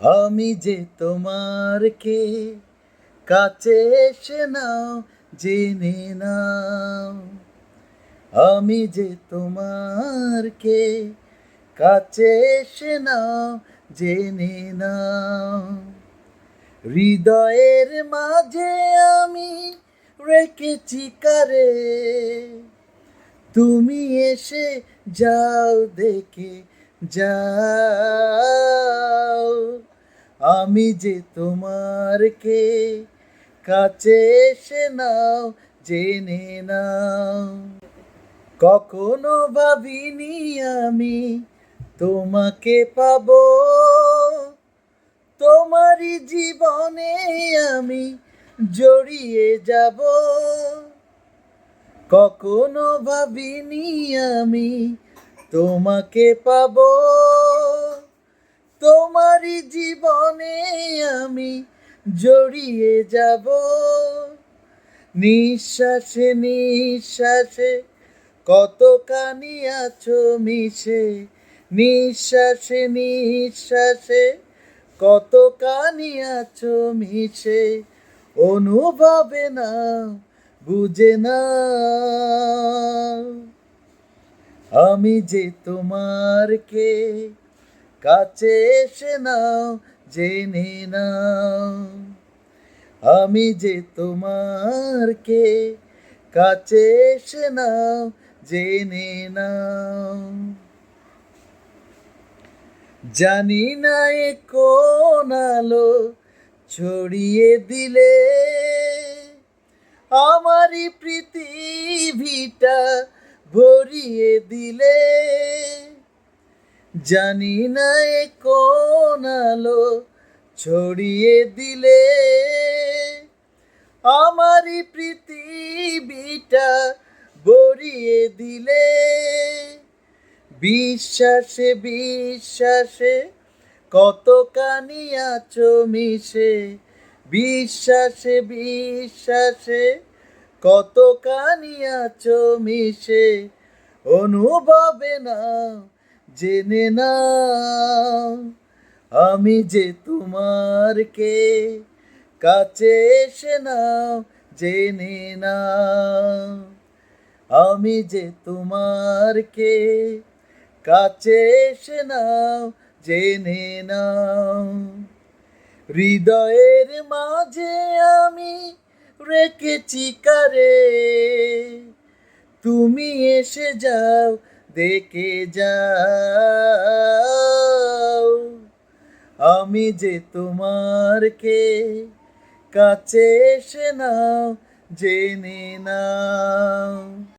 আমি যে তোমার কে? কাছে এসে নাও, জেনে নাও। আমি যে তোমার কে? কাছে এসে নাও, জেনে নাও। হৃদয়ের মাঝে আমি রেখেছি কারে? তুমি এসে যাও দেখে যাও। আমি যে তোমার কে? কাছে এসে নাও, জেনে নাও। কখনো ভাবিনি আমি তোমাকে পাবো। তোমারই জীবনে আমি জড়িয়ে যাব। কখনো ভাবিনি আমি তোমাকে পাবো। তোমারই জীবনে আমি জড়িয়ে যাব। নিঃশ্বাসে নিঃশ্বাসে কত কানি আছো মিশে? নিঃশ্বাসে নিঃশ্বাসে কত কানি আছো মিশে? অনুভবে না, বুঝে না। আমি যে তোমার কে কাছে এসে নাও, জেনে নাও। আমি যে তোমার কে, কাছে এসে নাও, জেনে নাও। জানি না এ কোন আলো ছড়িয়ে দিলে, আমারই পৃথিবীটা ভরিয়ে দিলে। জানি না এ কোন আলো ছড়িয়ে দিলে। আমারই পৃথিবীটা গড়িয়ে দিলে। বিশ্বাসে বিশ্বাসে কত কানি আছো মিশে। বিশ্বাসে বিশ্বাসে কত কানি আছো মিশে। অনুভবে না জেনে না আমি যে তোমার কে। কাছে এসে নাও, জেনে না আমি যে তোমার কে। কাছে এসে নাও, জেনে নাও, হৃদয়ের মাঝে আমি রেখেছি কারে। তুমি এসে যাও দেখে যাও। আমি যে তোমার কে কাছে এসে নাও জেনে নাও।